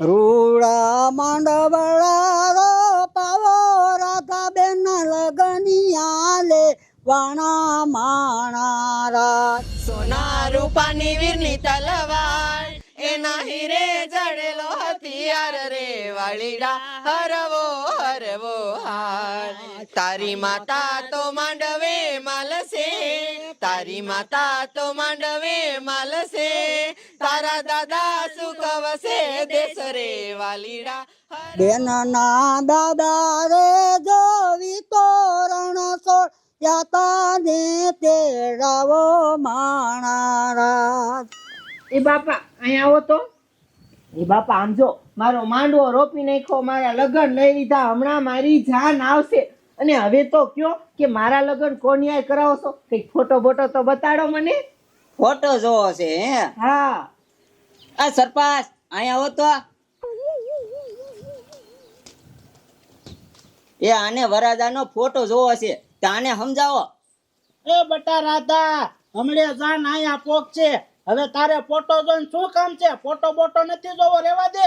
રૂડા માંડવડા row પાવો Radha બેન લગનિયા લે વાણા માણારા સોના રૂપાની વીરની તલવાર, એના હીરે જડેલો હથિયાર રે, વાળીડા હરવો હરવો હાર. તારી માતા તો માંડવે માલસે, તારી માતા તો માંડવે માલસે તારા દાદા સુકવસે દેશ રે વાલીડા. બેન ના દાદા રે જોવી તોરણ સોળ. યાતાને તેડાવો માણા એ બાપા અહીંયા આવો તો. એ બાપા આમ જો મારો માંડવો રોપી નાખ્યો મારા લગ્ન લઈ લીધા હમણાં મારી જાન આવશે. અને હવે તો કયો કે મારા લગ્ન કોન્યાય કરાવો છો કંઈક ફોટો બોટો તો બતાડો મને. ફોટો જોવો છે હે? હા. આ સરપાસ અહીંયા આવો તો. એ આને વરાજાનો ફોટો જોવો છે તાને સમજાવો. એ બટા રાધા હમણે જાન અહીંયા પોક છે. હવે તારે ફોટો જોઈને શું કામ છે? ફોટો બોટો નથી જોવો રેવા દે.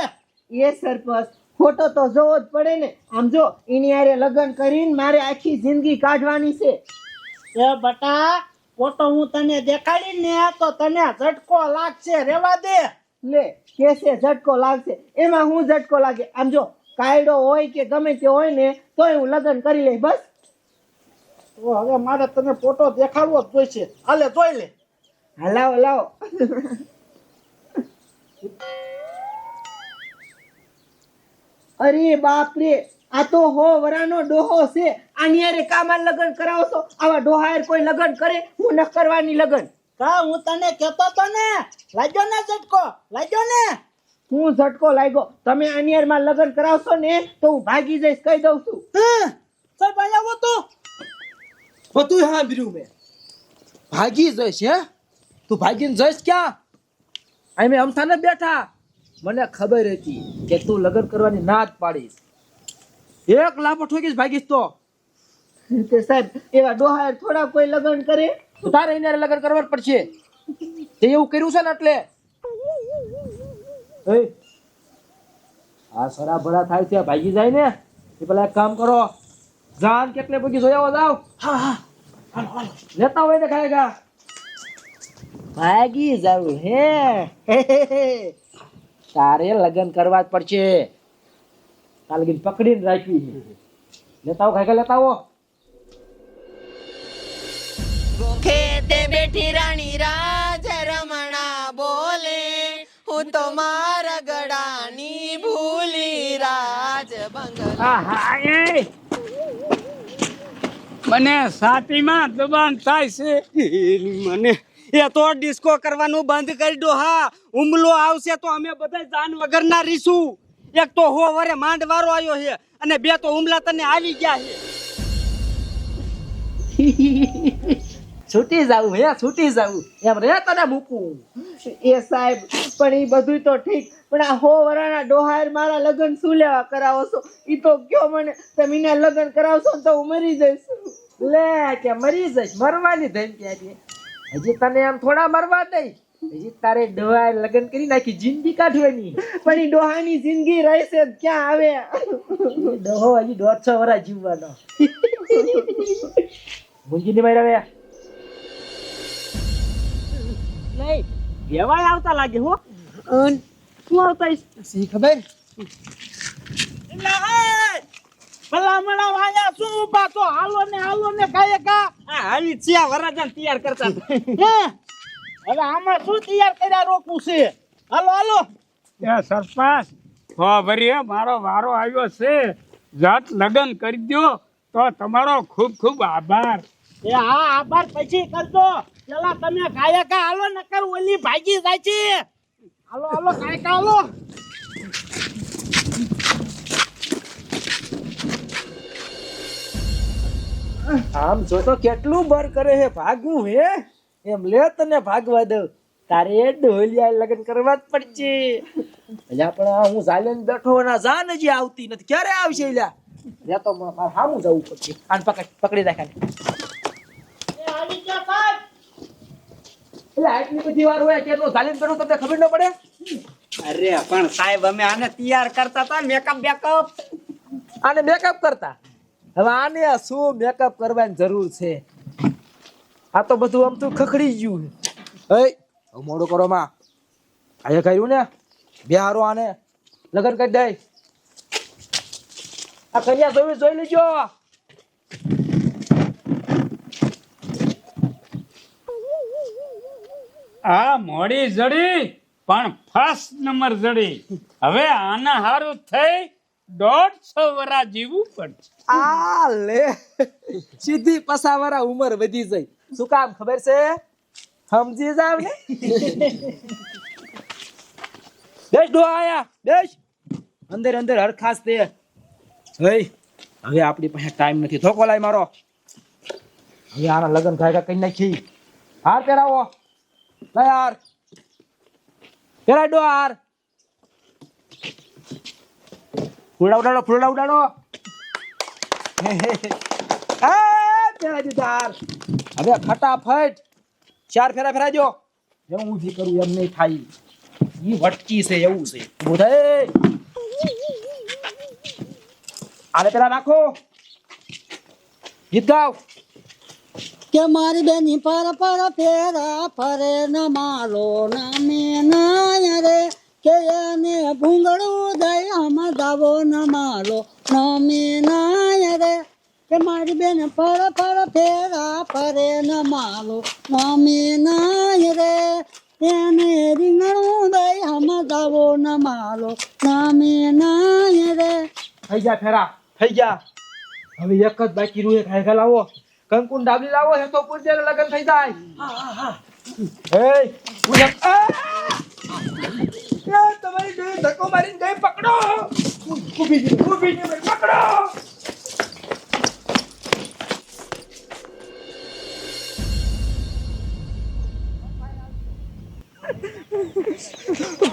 એ સરપંચ ફોટો તો જોવો જ પડે ને. આમ જો એની હારે લગ્ન કરીને મારે આખી જિંદગી કાઢવાની છે. એ બટા ફોટો હું તને દેખાડી ને તો તને ઝટકો લાગશે રેવા દે. લે કેસે ઝટકો લાગશે? એમાં હું ઝટકો લાગે? આમ જો કાયડો હોય કે ગમે તે હોય ને તોય હું લગ્ન કરી લઈ બસ. તો હવે મારે તને ફોટો દેખાડવો જ જોઈશે. હાલે જોઈ લે. હા લાવો લાવો. અરે બાપ રે આ તો હો વરાનો ડોહો છે. આની કામાં લગ્ન કરાવો છો આવા ડોહા હારે કોઈ લગ્ન કરે? હું ન કરવાની લગ્ન. કા હું તને કેતો તો ને. લાગ્યો ને ઝટકો? લાગ્યો ને? હું ઝટકો લાગ્યો. તમે આની હારમાં લગ્ન કરાવશો ને તો હું ભાગી જઈશ કહી દઉં છું. હા ભાઈ આવો તો. બધું સાંભળ્યું મેં. ભાગી જઈશ હે? તું ભાગીને જઈશ ક્યાં? અમે અમથાને બેઠા. મને ખબર હતી કે તું લગ્ન કરવાની ના જ પાડીશ. એક લાફો ઠોકીશ ભાગીશ તો. તે સાહેબ એવા ડોહા થોડા કોઈ લગ્ન કરે? તો તારે એને લગ્ન કરવા પડશે. તે એવું કર્યું છે ને એટલે? આ સરા ભરા થાય છે ભાગી જાય ને? એ પેલા એક કામ કરો. જાન કેટલે પગી જોયા જાવ હા હા. લેતા હોય ને ખાયગા ભાગી જાવ હે. તારે લગ્ન કરવા જ પડશે. કાલગીન પકડીને રાખવી છે. લેતા આવો ખાઈ લેતા આવો ખેતે બેઠી રાણી રાજ રમણા બોલે હું તો મારા ગડાની ભૂલી રાજ બંગલા. મને છાતીમાં દબાણ થાય છે. મને એ તો ડિસ્કો કરવાનું બંધ કરી દો હા. હુમલો આવશે તો અમે બધા જાન વગરના રીશું. એક તો હો વરે માંડ વારો આવ્યો છે અને બે તો હુમલા તને આવી ગયા છે. છૂટી જાવું હે, છૂટી જાવું એમ રે તને મૂકું એ સાહેબ, પણ એ બધું તો ઠીક. પણ આ હો વરાના ડોહાર મારા લગ્ન શું લેવા કરાવો છો? એ તો કયો મને, તમે લગ્ન કરાવશો તો હું મરી જઈશ. લે, કે મરી જઈશ. મરવાની ધમકી આપી. હજી તને એમ થોડા મરવા દઈ. હજી તારે ડોહા લગ્ન કરી નાખી જિંદગી કાઢવાની. પણ એ ડોહાની જિંદગી રહેશે ક્યાં આવે? ડોહો હજી દોઢ છ વર્ષ જીવવાનો. મૂંગી ની માર્યા નહીં વ્યવાય આવતા લાગે હો. શું આવતા સી ખબર? ભલામણા વાયા શું ઊભા તો હાલો ને હાલો ને કાય કા આ હાલી ચિયા વરાજન તૈયાર કરતા. હે? હવે આમાં શું તૈયાર કર્યા રોકવું છે? હાલો હાલો. એ સરપાસ હો ભરી મારો વારો આવ્યો છે. જાત લગ્ન કરી દો તો તમારો ખૂબ ખૂબ આભાર. એ હા આભાર પછી કરજો. પેલા તમે ગાયકા હાલો નકર ઓલી ભાગી જાય છે. હાલો હાલો કાયકા હાલો. આમ જો તો કેટલું બર કરે હે ભાગવું હે? એમ લે તને ભાગવા દઉં. તારે ઢોલિયા લગ્ન કરવા જ પડશે. અલ્યા પણ હું સાયલેન્ટ બેઠો ના જાન હજી આવતી નથી. ક્યારે આવશે અલ્યા લે તો મારે સામું જવું પડશે. આને પકડ પકડી રાખ એટલે આટલી બધી વાર હોય કેટલો સાયલેન્ટ બેઠો તમને ખબર ન પડે? અરે પણ સાહેબ અમે આને તૈયાર કરતા હતા મેકઅપ બેકઅપ આને મેકઅપ કરતા? હવે આને શું મેકઅપ કરવાની જરૂર છે? આ તો બધું આમ તો ખખડી ગયું એ મોડો મોડું કરો માં. આ કર્યું ને બિહારો આને લગન કરી દે. આ કન્યા જોઈ જોઈ લેજો. આ મોડી જડી પણ ફર્સ્ટ નંબર જડી. હવે આના હારું થઈ દોઢસો વરા જીવવું પડશે. આ લે સીધી પસાવરા ઉંમર વધી જઈ શું કામ ખબર છે? સમજી જાવ ને? બેસ ડો આયા. બેસ. અંદર અંદર હરખાસ તે. હે હવે આપણી પાસે ટાઈમ નથી. ધોકો લાય મારો. હવે આના લગન થાય કઈ નાખી. હાર પહેરાવો. લાય હાર. પહેરાય ડો હાર. ફૂલડા ઉડાડો ફૂલડા ઉડાડો. આ પહેરાય દીધા હાર. હવે ફટાફટ ચાર ફેરા ફેરાજો. જેમ ઊંધી કરું એમ નહીં થાય. ઈ વટકી છે એવું છે. બોધે આને પેલા રાખો. ગીત ગાવ. કે મારી બેની પર પર ફેરા ફરે ન માલો નામે નાય રે. કે એને ભૂંગળું દઈ હમ દાવો ન માલો નામે નાય રે. કે મારી બેન પર પર ફેરા ફરે ન માલો નામે નાય રે. એને રીંગણું દઈ હમ દાવો ન માલો નામે નાય રે. થઈ ગયા ફેરા થઈ ગયા. હવે એક જ બાકી રૂએ ખાઈ લાવો. કંકુન ડાબલી લાવો હે તો પૂજે લગન થઈ જાય. એ પૂજા આ! એ, તમારી ડોય ધક્કો મારીને ગઈ પકડો. ઊભી ઊભી પકડો.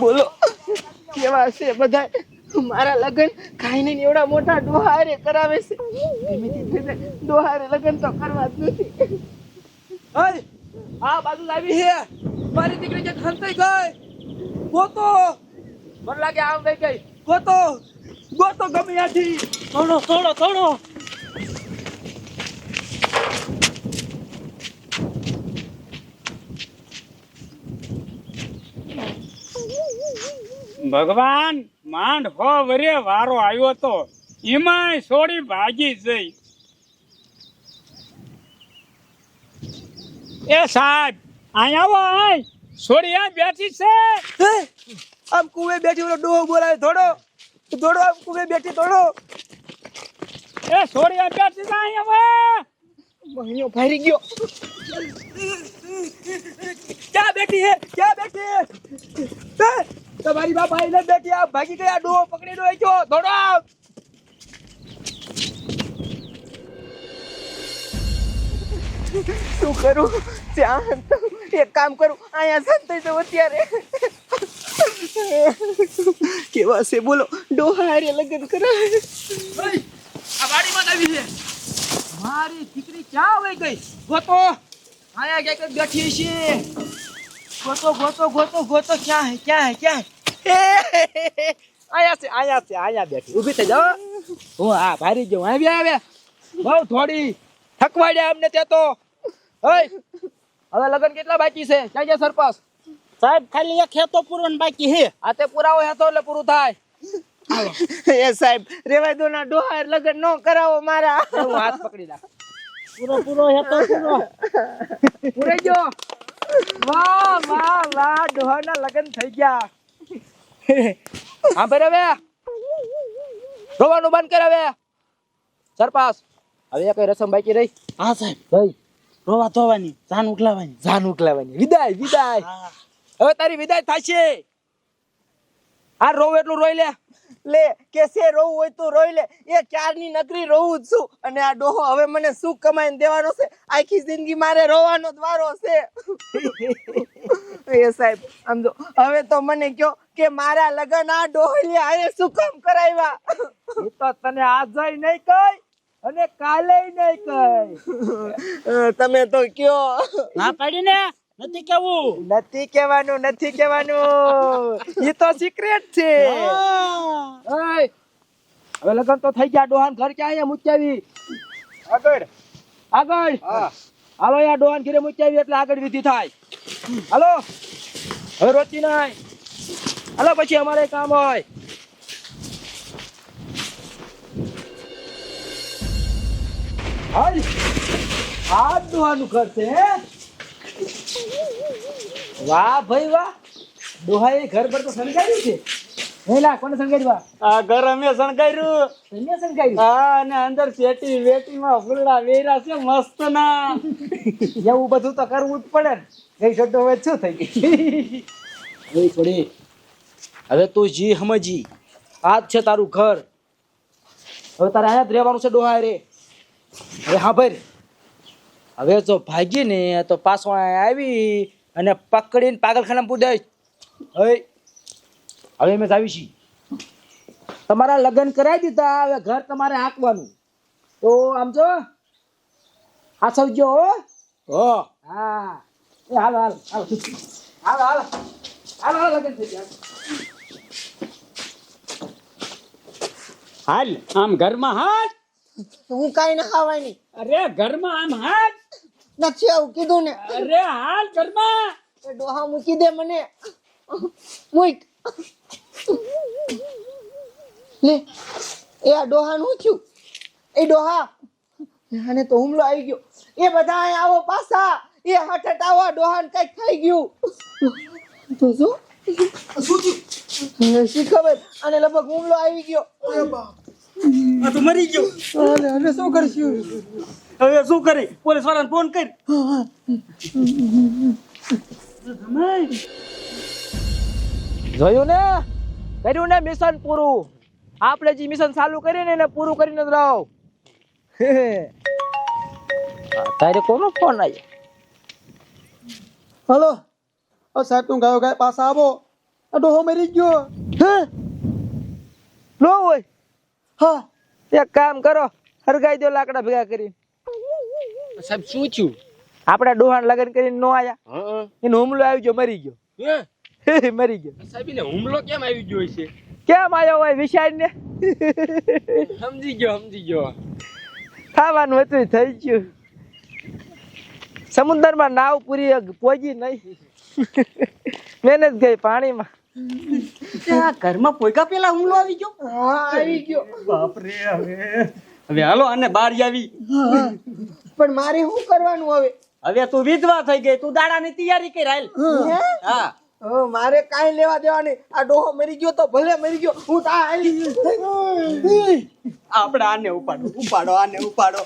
બોલો. કેવા છે બધા? મારા લગ્ન ખાઈને નહીં એવડા મોટા ડોહારે કરાવે છે. ડોહારે લગ્ન તો કરવા જ નથી. હઈ આ બાજુ લાવી હે. મારી દીકરી જે ખંતાઈ ગઈ. ગોતો. મને લાગે આમ ગઈ ગઈ. ગોતો. ગોતો ગમે ત્યાંથી. થોડો થોડો થોડો ભગવાન માંડ હો વરે વારો આવ્યો તો એમાંય છોડી ભાગી જઈ. એ સાહેબ અહીંયા આવો આય છોડી આ બેઠી છે? આમ કુવે બેઠી ઓલો ડોહો બોલાવે થોડો. થોડો આમ કુવે બેઠી થોડો. એ છોડી આ બેઠી છે અહીંયા આવો. મહિનો ફરી ગયો. ક્યાં બેઠી હે? ક્યાં બેઠી હે? તમારી બાપા એને બેઠી, આ ભાગી ગયા ડો પકડી ડો ગયો, દોડો શું કરું? ત્યાં તો એક કામ કરું, અહીંયા સંતાઈ જાઉં અત્યારે. કેવા છે, બોલો ડોહારે લગ્ન કરાવે. આ વાડીમાં જ આવી છે. મારી દીકરી ક્યાં વહી ગઈ? ગોતો. આયા ક્યાંક જ બેઠી છે ગોતો ગોતો ગોતો ગોતો ક્યાં હે ક્યાં હે ક્યાં હે? આયા છે આયા છે આયા બેઠી ઊભી થઈ જાઓ હું આ ભારી ગયો આવ્યા આવ્યા બહુ થોડી થકવાડ્યા અમને તે તો ઓય હવે લગન કેટલા બાકી છે ક્યાં ગયા સરપંચ સાહેબ ખાલી એક ખેતો પૂરો ને બાકી હે આ તે પુરાવો હેતો એટલે પૂરું થાય એ સાહેબ રેવાય દો ના ડોહાર લગન નો કરાવો મારા હું હાથ પકડી રાખ પૂરો પૂરો હેતો પૂરો પૂરે ગયો વાહ વાહ વાહ ડોહાના લગન થઈ ગયા. હા ભાઈ હવે. રોવાનું બંધ કર હવે. સરપાસ હવે કઈ રસમ બાકી રહી? હા સાહેબ. ભાઈ રોવા ધોવાની જાન ઉકલાવાની. જાન ઉકલાવાની. વિદાય વિદાય. હવે તારી વિદાય થશે. આ રોવ એટલું રોઈ લે. લે કે છે રોવું હોય તો રોઈ લે. એ ક્યારની નકરી રોવું જ છું. અને આ ડોહો હવે મને શું કમાઈને દેવાનો છે. આખી જિંદગી મારે રોવાનો દ્વારો છે. એ સાહેબ આમ જો. હવે તો મને કયો કે મારા લગન આ ડોહલી આને શું કામ કરાવ્યા? હું તો તને આજ નહીં કઈ અને કાલે નહીં કઈ. તમે તો કયો. ના પાડી ને નથી કેવું? નથી કહેવાનું નથી કહેવાનું. એ તો સિક્રેટ છે. હવે લગન તો થઈ ગયા ડોહાન ઘર ક્યાં અહીંયા મૂક્યાવી? આગળ. આગળ? હાલો યાર ડોહાન ઘરે મૂક્યાવી એટલે આગળ વિધિ થાય. હાલો હવે રોચી નાય. હાલો પછી અમારે કામ હોય. હાલ આ ડોહાનું ઘર છે હે? વાહ ભાઈ વાહ. ડોહાએ ઘર પર તો શણગાર્યું છે? હેલા કોને શણગાર્યું આ? ઘર અમે શણગાર્યું. તમે શણગાર્યું? હા અને અંદર પેટી વેટીમાં ફૂલડા વેરા છે મસ્ત ના એવું બધું તો કરવું જ પડે ને. ગઈ છોટો હવે શું થઈ ગઈ થોડી હવે તું જી સમજી આ જ છે તારું ઘર. હવે તારે અહીંયા જ રહેવાનું છે ડોહા રે. હવે હા ભાઈ હવે જો ભાગી ને તો પાછો આવી. અને પકડીને પાગલખાનામાં પૂજાય. હવે હવે અમે આવી છીએ. તમારા લગ્ન કરાવી દીધા હવે ઘર તમારે હાંકવાનું. તો આમ જો. આ સૌજો હો. હો. હા. એ હાલ હાલ હાલ. હાલ હાલ. હાલ હાલ લગ્ન થઈ ગયા. હાલ આમ ઘરમાં હાલ. હું કાંઈ ના ખાવાય નહીં અરે ઘરમાં આમ હાલ. નથી આવું કીધું ને. અરે હાલ ઘરમાં. એ ડોહા મૂકી દે મને. મૂક. લે એ આ ડોહા નું થયું? એ ડોહા. અને તો હુમલો આવી ગયો. એ બધા અહીં આવો પાછા. એ હઠ આવો આ ડોહાને કંઈક થઈ ગયું. તો શું? શું થયું? શી ખબર? આને લગભગ હુમલો આવી ગયો. આ તો મરી ગયો. હવે શું કરશું? હવે શું કરી? પોલીસ વાળાને ફોન કરી. જોયું ને? કર્યું ને મિશન પૂરું? આપણે જે મિશન ચાલુ કરીને એને પૂરું કરીને જ રહો. તારે કોનો ફોન આવ્યો હલો? ઓ સાહેબ તું ગાયો ગાય પાછા આવો. આ ડોહો મરી ગયો. હે? લો હોય. હા એક કામ કરો હરગાઈ દો લાકડા ભેગા કરી સાહેબ શું થયું? આપણા ડોહાણ લગન કરીને નો આયા. એનો હુમલો આવી ગયો મરી ગયો. મરી ગયો. સાહેબ ને હુમલો કેમ આવી ગયો છે કેમ આવ્યો હોય વિશાળ ને સમજી ગયો સમજી ગયો. ખાવાનું હતું થઈ ગયું. સમુદ્રમાં નાવ પૂરી પોગી નહીં. મહેનત ગઈ પાણીમાં. આ ઘરમાં પોઈકા પેલા હુમલો આવી ગયો. હા આવી ગયો. બાપરે હવે. હવે હાલો આને બહાર આવી પણ મારે શું કરવાનું હવે? હવે તું વિધવા થઈ ગઈ તું દાડાની તૈયારી કરી હાલ. હે? હા. મારે કાઈ લેવા દેવા નહીં આ ડોહો મરી ગયો તો ભલે મરી ગયો. હું તા આ હાલી. આપણે આને ઉપાડો ઉપાડો આને ઉપાડો.